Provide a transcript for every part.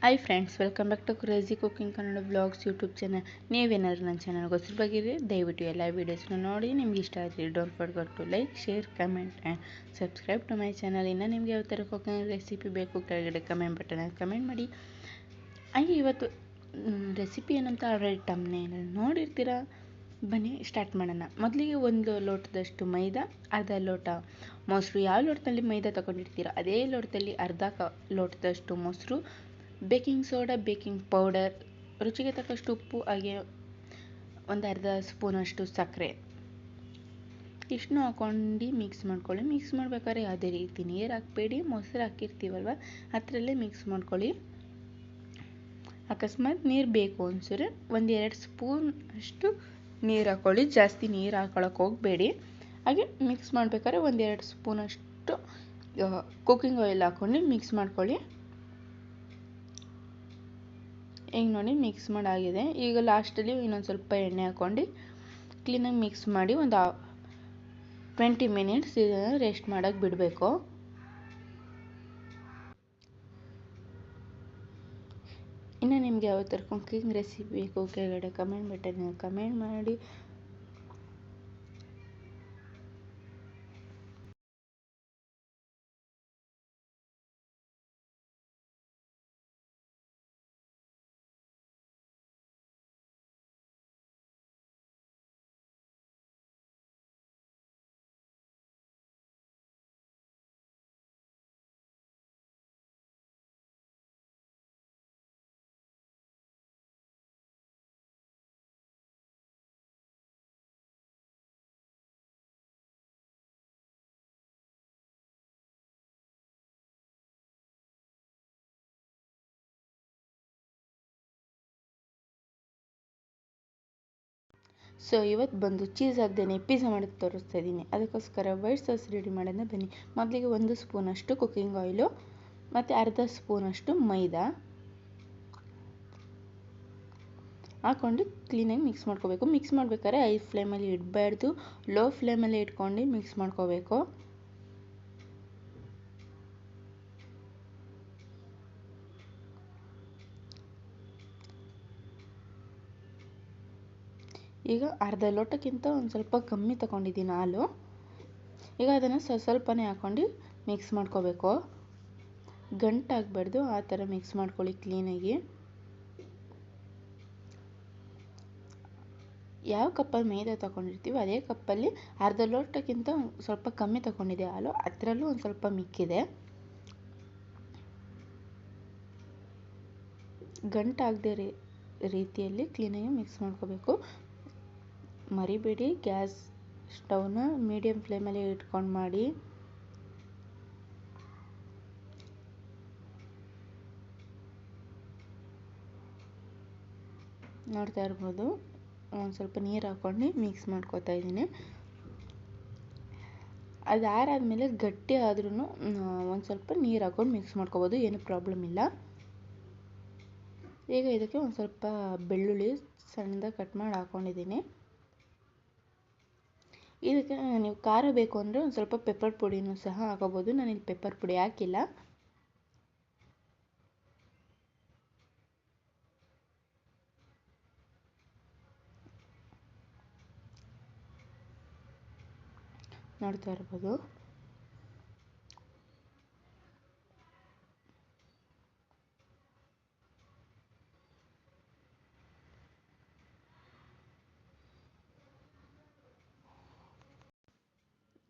Hi friends welcome back to crazy cooking Kannada blogs YouTube channel ನೀವೇನಾದ್ರು ನನ್ನ ಚಾನಲ್ಗೆ ಹೊಸರು ಬಗ್ಗೆ ದಯವಿಟ್ಟು ಎಲ್ಲ ವೀಡಿಯೋಸ್ನ ನೋಡಿ, ನಿಮ್ಗೆ ಇಷ್ಟ ಆಯಿತು don't forget to like share comment and subscribe to my channel ಇನ್ನು ನಿಮಗೆ ಯಾವ ಥರ ಕುಕಿಂಗ್ ರೆಸಿಪಿ ಬೇಕು ಕೆಳಗಡೆ ಕಮೆಂಟ್ ಬಟನ್ ಕಮೆಂಟ್ ಮಾಡಿ. ಹಾಗೆ ಇವತ್ತು ರೆಸಿಪಿ ಏನಂತ ಆಲ್ರೆಡಿ ಟಮ್ನೇನಲ್ಲಿ ನೋಡಿರ್ತೀರ? ಬನ್ನಿ ಸ್ಟಾರ್ಟ್ ಮಾಡೋಣ. ಮೊದಲಿಗೆ ಒಂದು ಲೋಟದಷ್ಟು ಮೈದಾ, ಅರ್ಧ ಲೋಟ ಮೊಸರು. ಯಾವ ಲೋಟದಲ್ಲಿ ಮೈದಾ ತೊಗೊಂಡಿರ್ತೀರ? ಅದೇ ಲೋಟದಲ್ಲಿ ಅರ್ಧ ಕ, ಲೋಟದಷ್ಟು ಮೊಸರು. ಬೇಕಿಂಗ್ ಸೋಡಾ, ಬೇಕಿಂಗ್ ಪೌಡರ್, ರುಚಿಗೆ ತಕ್ಕಷ್ಟು ಉಪ್ಪು, ಹಾಗೆ ಒಂದು ಅರ್ಧ ಸ್ಪೂನಷ್ಟು ಸಕ್ಕರೆ. ಇಷ್ಟನ್ನೂ ಹಾಕ್ಕೊಂಡು ಮಿಕ್ಸ್ ಮಾಡ್ಕೊಳ್ಳಿ. ಮಿಕ್ಸ್ ಮಾಡ್ಬೇಕಾದ್ರೆ ಯಾವುದೇ ರೀತಿ ನೀರು ಹಾಕಬೇಡಿ. ಮೊಸರು ಹಾಕಿರ್ತೀವಲ್ವ, ಅದರಲ್ಲೇ ಮಿಕ್ಸ್ ಮಾಡ್ಕೊಳ್ಳಿ. ಅಕಸ್ಮಾತ್ ನೀರು ಬೇಕು ಅನ್ಸಿದ್ರೆ ಒಂದು ಎರಡು ಸ್ಪೂನ್ ಅಷ್ಟು ನೀರು ಹಾಕ್ಕೊಳ್ಳಿ ಜಾಸ್ತಿ ನೀರು ಹಾಕೊಳಕ್ಕೆ ಹೋಗಬೇಡಿ. ಹಾಗೆ ಮಿಕ್ಸ್ ಮಾಡ್ಬೇಕಾದ್ರೆ ಒಂದೆರಡು ಸ್ಪೂನಷ್ಟು ಕುಕ್ಕಿಂಗ್ ಆಯಿಲ್ ಹಾಕ್ಕೊಂಡು ಮಿಕ್ಸ್ ಮಾಡ್ಕೊಳ್ಳಿ. ಈಗ ನೋಡಿ ಮಿಕ್ಸ್ ಮಾಡಾಗಿದೆ. ಈಗ ಲಾಸ್ಟಲ್ಲಿ ಇನ್ನೊಂದು ಸ್ವಲ್ಪ ಎಣ್ಣೆ ಹಾಕ್ಕೊಂಡು ಕ್ಲೀನಾಗಿ ಮಿಕ್ಸ್ ಮಾಡಿ ಒಂದು ಟ್ವೆಂಟಿ ಮಿನಿಟ್ಸ್ ಇದನ್ನು ರೆಸ್ಟ್ ಮಾಡೋಕ್ಕೆ ಬಿಡಬೇಕು. ಇನ್ನು ನಿಮಗೆ ಯಾವ ಥರ ಕುಕ್ಕಿಂಗ್ ರೆಸಿಪಿ ಬೇಕು ಕೆಳಗಡೆ ಕಮೆಂಟ್ ಬಟನ್ ಕಮೆಂಟ್ ಮಾಡಿ. ಸೊ ಇವತ್ತು ಬಂದು ಚೀಸ್ ಹಾಕ್ದೇನೆ ಪಿಜ್ಜಾ ಮಾಡೋಕ್ಕೆ ತೋರಿಸ್ತಾ ಇದ್ದೀನಿ ಅದಕ್ಕೋಸ್ಕರ ವೈಟ್ ಸಾಸ್ ರೆಡಿ ಮಾಡೋಣ ಬನ್ನಿ. ಮೊದಲಿಗೆ ಒಂದು ಸ್ಪೂನಷ್ಟು ಕುಕ್ಕಿಂಗ್ ಆಯಿಲು ಮತ್ತು ಅರ್ಧ ಸ್ಪೂನಷ್ಟು ಮೈದಾ ಹಾಕ್ಕೊಂಡು ಕ್ಲೀನಾಗಿ ಮಿಕ್ಸ್ ಮಾಡ್ಕೋಬೇಕು. ಮಿಕ್ಸ್ ಮಾಡ್ಬೇಕಾದ್ರೆ ಐ ಫ್ಲೇಮಲ್ಲಿ ಇಡಬಾರ್ದು ಲೋ ಫ್ಲೇಮಲ್ಲಿ ಇಟ್ಕೊಂಡು ಮಿಕ್ಸ್ ಮಾಡ್ಕೋಬೇಕು. ಈಗ ಅರ್ಧ ಲೋಟಕ್ಕಿಂತ ಒಂದು ಸ್ವಲ್ಪ ಕಮ್ಮಿ ತಗೊಂಡಿದ್ದೀನಿ ಹಾಲು. ಈಗ ಅದನ್ನು ಸ್ವಲ್ಪ ಸ್ವಲ್ಪನೇ ಹಾಕ್ಕೊಂಡು ಮಿಕ್ಸ್ ಮಾಡ್ಕೋಬೇಕು. ಗಂಟಾಗಬಾರ್ದು ಆ ಥರ ಮಿಕ್ಸ್ ಮಾಡ್ಕೊಳ್ಳಿ ಕ್ಲೀನಾಗಿ ಯಾವ ಕಪ್ಪಲ್ಲಿ ಮೈದಾ ತಗೊಂಡಿರ್ತೀವಿ ಅದೇ ಕಪ್ಪಲ್ಲಿ ಅರ್ಧ ಲೋಟಕ್ಕಿಂತ ಸ್ವಲ್ಪ ಕಮ್ಮಿ ತಗೊಂಡಿದೆ ಹಾಲು. ಅದರಲ್ಲೂ ಒಂದು ಸ್ವಲ್ಪ ಮಿಕ್ಕಿದೆ ಗಂಟಾಗದೆ ರೀತಿಯಲ್ಲಿ ಕ್ಲೀನಾಗಿ ಮಿಕ್ಸ್ ಮಾಡ್ಕೋಬೇಕು. ಮರಿಬೇಡಿ, ಗ್ಯಾಸ್ ಸ್ಟವ್ನ ಮೀಡಿಯಂ ಫ್ಲೇಮಲ್ಲಿ ಇಟ್ಕೊಂಡು ಮಾಡಿ. ನೋಡ್ತಾ ಇರ್ಬೋದು, ಒಂದು ಸ್ವಲ್ಪ ನೀರು ಹಾಕ್ಕೊಂಡು ಮಿಕ್ಸ್ ಮಾಡ್ಕೊತಾ ಇದ್ದೀನಿ. ಅದು ಆರಾದಮೇಲೆ ಗಟ್ಟಿ ಆದ್ರೂ ಒಂದು ಸ್ವಲ್ಪ ನೀರು ಹಾಕ್ಕೊಂಡು ಮಿಕ್ಸ್ ಮಾಡ್ಕೋಬೋದು, ಏನು ಪ್ರಾಬ್ಲಮ್ ಇಲ್ಲ. ಈಗ ಇದಕ್ಕೆ ಒಂದು ಸ್ವಲ್ಪ ಬೆಳ್ಳುಳ್ಳಿ ಸಣ್ಣದಾಗಿ ಕಟ್ ಮಾಡಿ ಹಾಕ್ಕೊಂಡಿದ್ದೀನಿ ಇದಕ್ಕೆ ನೀವು ಖಾರ ಬೇಕು ಅಂದರೆ ಒಂದು ಸ್ವಲ್ಪ ಪೆಪ್ಪರ್ ಪುಡಿನೂ ಸಹ ಹಾಕೋಬೋದು. ನಾನಿಲ್ಲಿ ಪೆಪ್ಪರ್ ಪುಡಿ ಹಾಕಿಲ್ಲ. ನೋಡ್ತಾ ಇರ್ಬೋದು.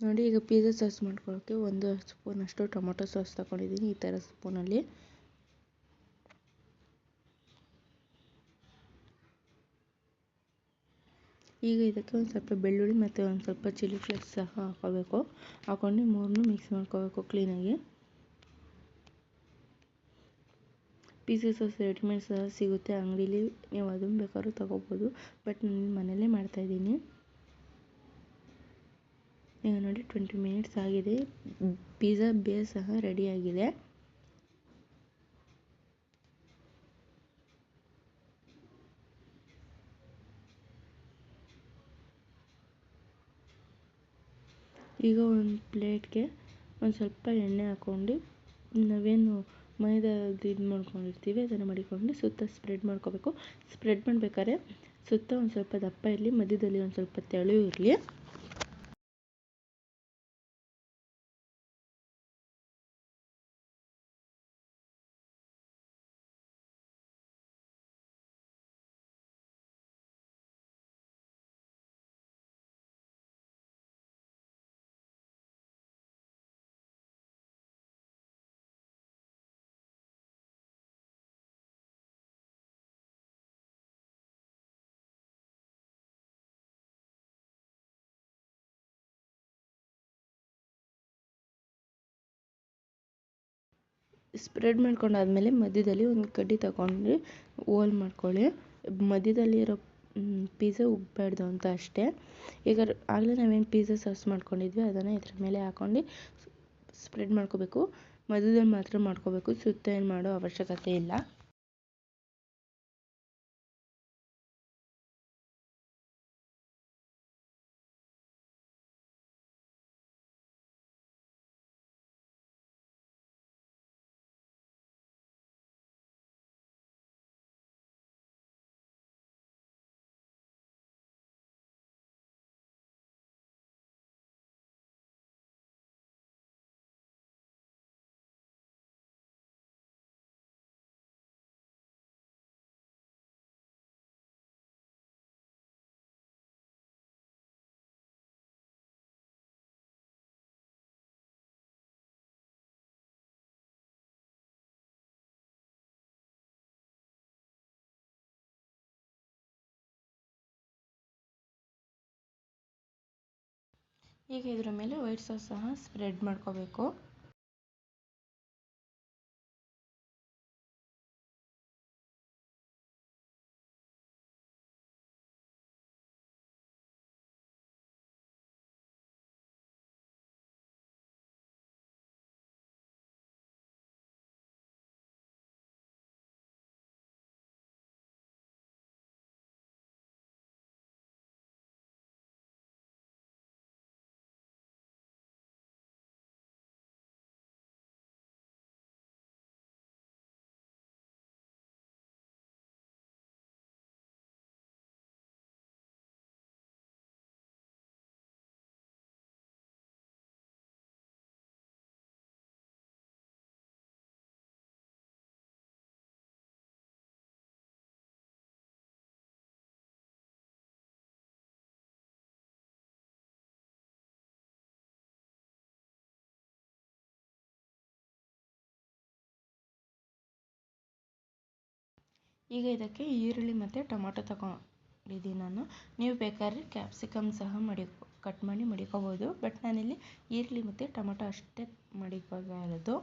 ನೋಡಿ, ಈಗ ಪಿಜ್ಜಾ ಸಾಸ್ ಮಾಡ್ಕೊಳ್ಳೋಕ್ಕೆ ಒಂದು ಸ್ಪೂನಷ್ಟು ಟೊಮೊಟೊ ಸಾಸ್ ತಗೊಂಡಿದ್ದೀನಿ, ಈ ಥರ ಸ್ಪೂನಲ್ಲಿ ಈಗ ಇದಕ್ಕೆ ಒಂದು ಸ್ವಲ್ಪ ಬೆಳ್ಳುಳ್ಳಿ ಮತ್ತು ಒಂದು ಸ್ವಲ್ಪ ಚಿಲ್ಲಿ ಫ್ಲೇಕ್ಸ್ ಸಹ ಹಾಕೋಬೇಕು ಹಾಕೊಂಡು ಮೂರನ್ನು ಮಿಕ್ಸ್ ಮಾಡ್ಕೋಬೇಕು ಕ್ಲೀನಾಗಿ ಪಿಜ್ಜಾ ಸಾಸ್ ರೆಡಿಮೇಡ್ ಸಹ ಸಿಗುತ್ತೆ. ಅಂಗಡೀಲಿ ನೀವು ಅದನ್ನು ಬೇಕಾದ್ರೂ ತೊಗೋಬೋದು. ಬಟ್ ನಾನು ಮನೆಯಲ್ಲೇ ಮಾಡ್ತಾಯಿದ್ದೀನಿ ಈಗ ನೋಡಿ ಟ್ವೆಂಟಿ ಮಿನಿಟ್ಸ್ ಆಗಿದೆ. ಪಿಜ್ಜಾ ಬೇಸ್ ಸಹ ರೆಡಿಯಾಗಿದೆ ಈಗ ಒಂದು ಪ್ಲೇಟ್ಗೆ ಒಂದು ಸ್ವಲ್ಪ ಎಣ್ಣೆ ಹಾಕ್ಕೊಂಡು ನಾವೇನು ಮೈದಾದ್ದು ಇದು ಮಾಡ್ಕೊಂಡಿರ್ತೀವಿ, ಅದನ್ನು ಮಡಿಕೊಂಡು ಸುತ್ತ ಸ್ಪ್ರೆಡ್ ಮಾಡ್ಕೋಬೇಕು. ಸ್ಪ್ರೆಡ್ ಮಾಡಬೇಕಾದ್ರೆ ಸುತ್ತ ಒಂದು ಸ್ವಲ್ಪ ದಪ್ಪ ಇರಲಿ, ಮಧ್ಯದಲ್ಲಿ ಒಂದು ಸ್ವಲ್ಪ ತೆಳು ಇರಲಿ. ಸ್ಪ್ರೆಡ್ ಮಾಡ್ಕೊಂಡಾದ್ಮೇಲೆ ಮಧ್ಯದಲ್ಲಿ ಒಂದು ಕಡ್ಡಿ ತಗೊಂಡು ಹೋಲ್ ಮಾಡ್ಕೊಳ್ಳಿ. ಮಧ್ಯದಲ್ಲಿರೋ ಪಿಜ್ಜಾ ಉಬ್ಬಬಾರ್ದು ಅಂತ ಅಷ್ಟೇ. ಈಗ ಆಗಲೇ ನಾವೇನು ಪಿಜ್ಜಾ ಸರ್ಸ್ ಮಾಡ್ಕೊಂಡಿದ್ವಿ, ಅದನ್ನು ಇದ್ರ ಮೇಲೆ ಹಾಕ್ಕೊಂಡು ಸ್ಪ್ರೆಡ್ ಮಾಡ್ಕೋಬೇಕು. ಮಧ್ಯದಲ್ಲಿ ಮಾತ್ರ ಮಾಡ್ಕೋಬೇಕು. ಸುತ್ತ ಏನು ಮಾಡೋ ಅವಶ್ಯಕತೆ ಇಲ್ಲ. ಈಗ ಇದರ ಮೇಲೆ ವೈಟ್ ಸಾಸ್ ಸಹ ಸ್ಪ್ರೆಡ್ ಮಾಡ್ಕೋಬೇಕು. ಈಗ ಇದಕ್ಕೆ ಈರುಳ್ಳಿ ಮತ್ತು ಟೊಮೊಟೊ ತಗೊಂಡಿದ್ದೀನಿ ನಾನು. ನೀವು ಬೇಕಾದ್ರೆ ಕ್ಯಾಪ್ಸಿಕಮ್ ಸಹ ಮಡಿ ಕಟ್ ಮಾಡಿ ಮಡಿಕೋಬೋದು. ಬಟ್ ನಾನಿಲ್ಲಿ ಈರುಳ್ಳಿ ಮತ್ತು ಟೊಮೊಟೊ ಅಷ್ಟೇ ಮಡಿಕೋತಾ ಇರೋದು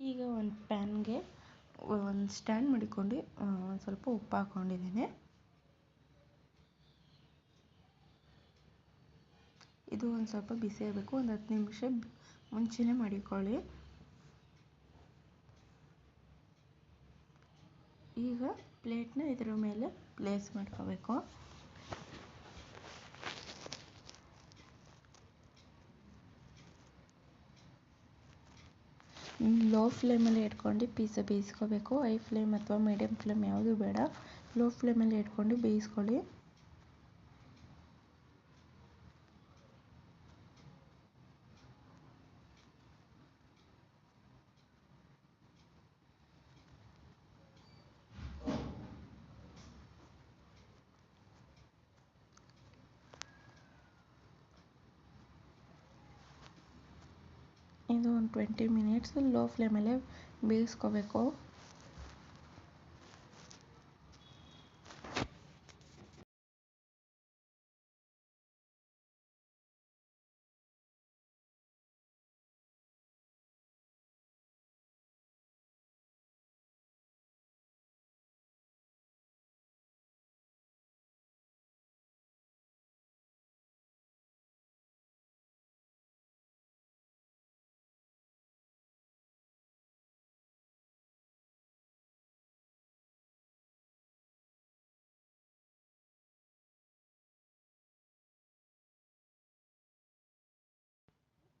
ಈಗ ಒಂದು ಪ್ಯಾನ್ಗೆ ಒಂದು ಸ್ಟ್ಯಾಂಡ್ ಮಾಡಿಕೊಂಡು ಒಂದು ಸ್ವಲ್ಪ ಉಪ್ಪು ಹಾಕ್ಕೊಂಡಿದ್ದೀನಿ. ಇದು ಒಂದು ಸ್ವಲ್ಪ ಬಿಸಿ ಆಗಬೇಕು. ಒಂದು ಹತ್ತು ನಿಮಿಷ ಮುಂಚೆನೇ ಮಡಿಕೊಳ್ಳಿ. ಈಗ ಪ್ಲೇಟ್ನ ಇದರ ಮೇಲೆ ಪ್ಲೇಸ್ ಮಾಡ್ಕೋಬೇಕು. ಲೋ ಫ್ಲೇಮಲ್ಲಿ ಇಟ್ಕೊಂಡು ಪೀಸ ಬೇಯಿಸ್ಕೋಬೇಕು. ಹೈ ಫ್ಲೇಮ್ ಅಥವಾ ಮೀಡಿಯಮ್ ಫ್ಲೇಮ್ ಯಾವುದು ಬೇಡ. ಲೋ ಫ್ಲೇಮಲ್ಲಿ ಇಟ್ಕೊಂಡು ಬೇಯಿಸ್ಕೊಳ್ಳಿ. ಇದು ಒಂದು ಟ್ವೆಂಟಿ ಮಿನಿಟ್ಸ್ ಲೋ ಫ್ಲೇಮಲ್ಲೇ ಬೇಯಿಸ್ಕೋಬೇಕು.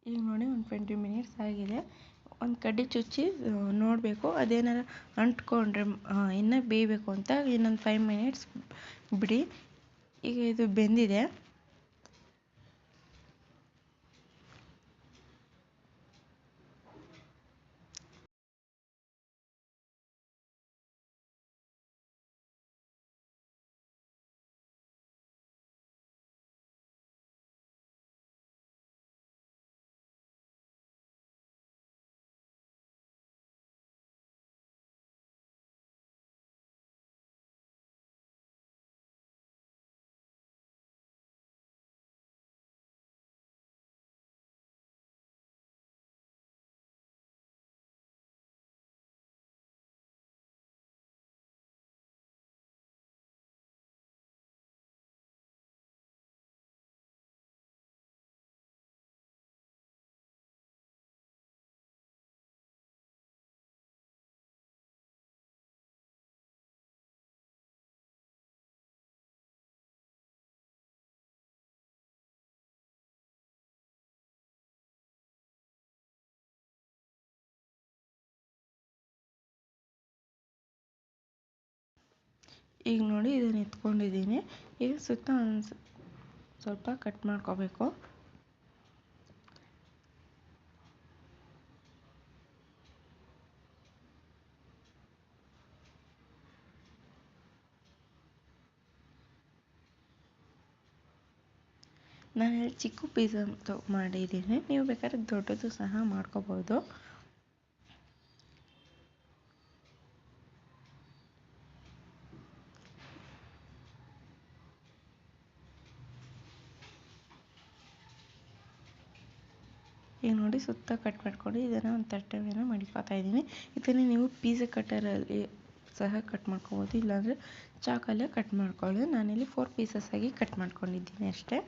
ಈಗ ನೋಡಿ ಒಂದು ಟ್ವೆಂಟಿ ಮಿನಿಟ್ಸ್ ಆಗಿದೆ. ಒಂದು ಕಡ್ಡಿ ಚುಚ್ಚಿ ನೋಡಬೇಕು. ಅದೇನಾರ ಅಂಟ್ಕೊಂಡ್ರೆ ಇನ್ನೂ ಬೇಯಬೇಕು ಅಂತ ಇನ್ನೊಂದು ಫೈವ್ ಮಿನಿಟ್ಸ್ ಬಿಡಿ. ಈಗ ಇದು ಬೆಂದಿದೆ. ಈಗ ನೋಡಿ ಇದನ್ನು ಎತ್ಕೊಂಡಿದ್ದೀನಿ. ಈಗ ಸುತ್ತ ಸ್ವಲ್ಪ ಕಟ್ ಮಾಡ್ಕೋಬೇಕು. ನಾನು ಚಿಕ್ಕ ಪೀಸ್ ಅಂತ ಮಾಡಿದ್ದೀನಿ. ನೀವು ಬೇಕಾದ್ರೆ ದೊಡ್ಡದು ಸಹ ಮಾಡ್ಕೋಬೋದು. ನೋಡಿ ಸುತ್ತ ಕಟ್ ಮಾಡ್ಕೊಂಡು ಇದನ್ನು ಒಂದು ತಟ್ಟೆ ಮೇಲೆ ಮಡಿಕೋತಾ ಇದ್ದೀನಿ. ಇದನ್ನು ನೀವು ಪೀಝಾ ಕಟ್ಟರಲ್ಲಿ ಸಹ ಕಟ್ ಮಾಡ್ಕೊಬೋದು, ಇಲ್ಲಾಂದರೆ ಚಾಕಲ್ಲೇ ಕಟ್ ಮಾಡ್ಕೊಳ್ಳಿ. ನಾನಿಲ್ಲಿ ಫೋರ್ ಪೀಸಸ್ ಆಗಿ ಕಟ್ ಮಾಡ್ಕೊಂಡಿದ್ದೀನಿ ಅಷ್ಟೇ.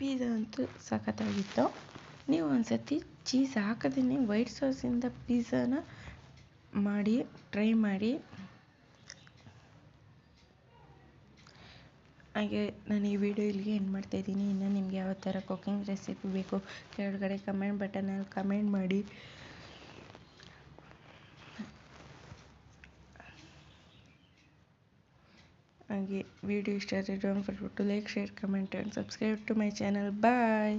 ಪಿಜ್ಜಾ ಅಂತೂ ಸಖತ್ತಾಗಿತ್ತು. ನೀವು ಒಂದ್ಸತಿ ಚೀಸ್ ಹಾಕದೇ ವೈಟ್ ಸಾಸಿಂದ ಪಿಜ್ಜಾನ ಮಾಡಿ ಟ್ರೈ ಮಾಡಿ. ಹಾಗೆ ನಾನು ಈ ವಿಡಿಯೋ ಇಲ್ಲಿಗೆ ಎಂಡ್ ಮಾಡ್ತಾ ಇದ್ದೀನಿ. ಇನ್ನು ನಿಮಗೆ ಯಾವ ಥರ ಕುಕಿಂಗ್ ರೆಸಿಪಿ ಬೇಕು, ಕೆಳಗಡೆ ಕಮೆಂಟ್ ಬಟನಲ್ಲಿ ಕಮೆಂಟ್ ಮಾಡಿ. ಹಾಗೆ ವಿಡಿಯೋ ಇಷ್ಟ ಆದರೆ don't to like share comment and subscribe to my channel bye